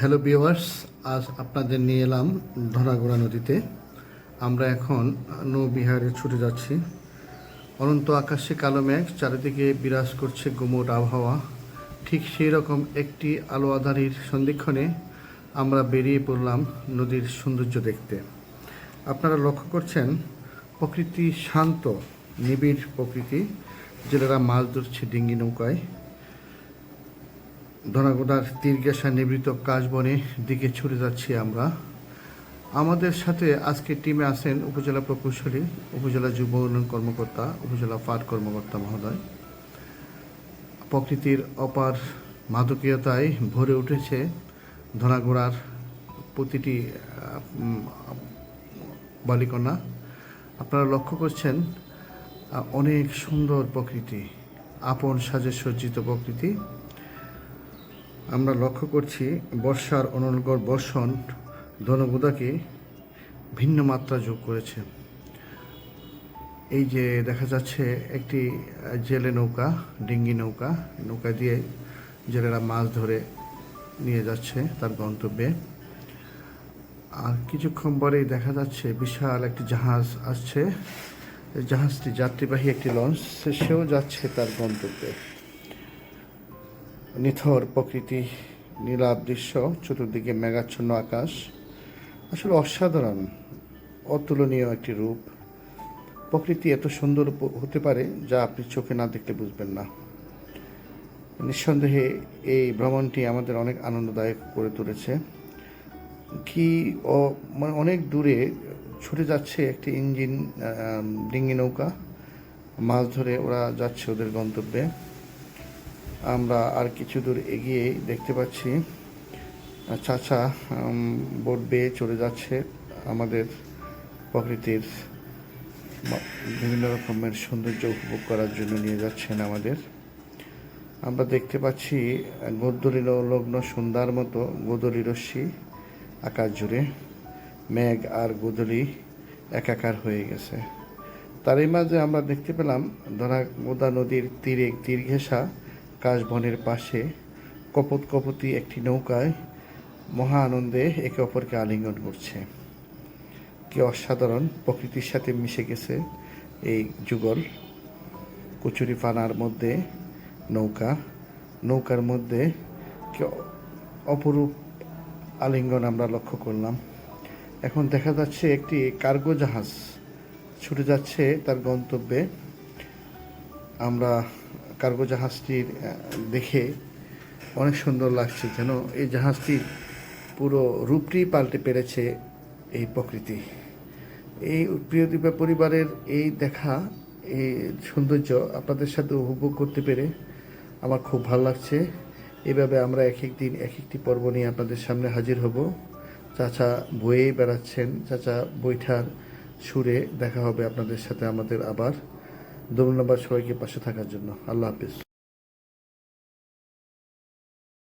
Hello বিওয়ার্স আজ আপনাদের নিয়ে এলাম ধরাগোড়া নদীতে। আমরা এখন নৌবিহারে ছুটে যাচ্ছি। অনন্ত আকাশে কালো মেঘ, চারিদিকে বিরাজ করছে গুমোট আবহাওয়া। ঠিক সেই রকম একটি আলো আধারির সন্ধিক্ষণে আমরা বেরিয়ে পড়লাম নদীর সৌন্দর্য দেখতে। আপনারা লক্ষ্য করছেন, প্রকৃতি শান্ত, নিবিড় প্রকৃতি জেলেরা মাছ ধরছে ডিঙ্গি নৌকায়। ধনাগোদার তীরগেসা নিবৃত কাশবনে দিকে ছুটে যাচ্ছি আমরা। আমাদের সাথে আজকে টিমে আছেন উপজেলা প্রকৌশলী, উপজেলা যুব উন্নয়ন কর্মকর্তা, উপজেলা ফাট কর্মকর্তা মহোদয়। প্রকৃতির অপার মাদকীয়তায় ভরে উঠেছে ধনাগোড়ার প্রতিটি বালিকণা। আপনারা লক্ষ্য করছেন অনেক সুন্দর প্রকৃতি, আপন সাজে সজ্জিত প্রকৃতি। আমরা লক্ষ্য করছি বর্ষার অনর্গর বর্ষণ ধনগুদাকে ভিন্ন মাত্রা যোগ করেছে। এই যে দেখা যাচ্ছে একটি জেলে নৌকা, ডিঙ্গি নৌকা নৌকা দিয়ে জেলেরা মাছ ধরে নিয়ে যাচ্ছে তার গন্তব্যে। আর কিছুক্ষণ পরেই দেখা যাচ্ছে বিশাল একটি জাহাজ আসছে। জাহাজটি যাত্রীবাহী একটি লঞ্চ সেও যাচ্ছে তার গন্তব্যে। নিথর প্রকৃতি, নীলাভ দৃশ্য, চতুর্দিকে মেঘাচ্ছন্ন আকাশ। আসলে অসাধারণ, অতুলনীয় একটি রূপ। প্রকৃতি এত সুন্দর হতে পারে যা আপনি চোখে না দেখলে বুঝবেন না। নিঃসন্দেহে এই ভ্রমণটি আমাদের অনেক আনন্দদায়ক করে তুলেছে। কি মানে অনেক দূরে ছুটে যাচ্ছে একটি ইঞ্জিন ডিঙ্গি নৌকা। মাছ ধরে ওরা যাচ্ছে ওদের গন্তব্যে। আমরা আর কিছু দূর এগিয়ে দেখতে পাচ্ছি। চাচা বোট বেয়ে চলে যাচ্ছে আমাদের প্রকৃতির বিভিন্ন রকমের সৌন্দর্য উপভোগ করার জন্য নিয়ে যাচ্ছেন আমাদের। আমরা দেখতে পাচ্ছি গোদলি লগ্ন সন্ধ্যার মতো গোদলি রশ্মি আকাশ জুড়ে, মেঘ আর গোদলি একাকার হয়ে গেছে। তারই মাঝে আমরা দেখতে পেলাম ধরা গোদা নদীর তীরে তীর ঘেঁষা কাশবনের পাশে কপত কপতি একটি নৌকায় মহা আনন্দে একে অপরকে আলিঙ্গন করছে। কি অসাধারণ প্রকৃতির সাথে মিশে গেছে এই যুগল। কচুরি পানার মধ্যে নৌকা, নৌকার মধ্যে কি অপরূপ আলিঙ্গন আমরা লক্ষ্য করলাম। এখন দেখা যাচ্ছে একটি কার্গো জাহাজ ছুটে যাচ্ছে তার গন্তব্যে। আমরা কার্গো জাহাজটির দেখে অনেক সুন্দর লাগছে যেন এই জাহাজটির পুরো রূপটি পাল্টে পেরেছে এই প্রকৃতি। এই প্রিয় দ্বীপের পরিবারের এই দেখা, এই সৌন্দর্য আপনাদের সাথে উপভোগ করতে পেরে আমার খুব ভালো লাগছে। এভাবে আমরা এক এক দিন এক একটি পর্ব নিয়ে আপনাদের সামনে হাজির হব। চাচা বয়ে বেড়াচ্ছেন, চাচা বৈঠার সুরে দেখা হবে আপনাদের সাথে আমাদের আবার। ধন্যবাদ সবাইকে পাশে থাকার জন্য। আল্লাহ হাফিজ।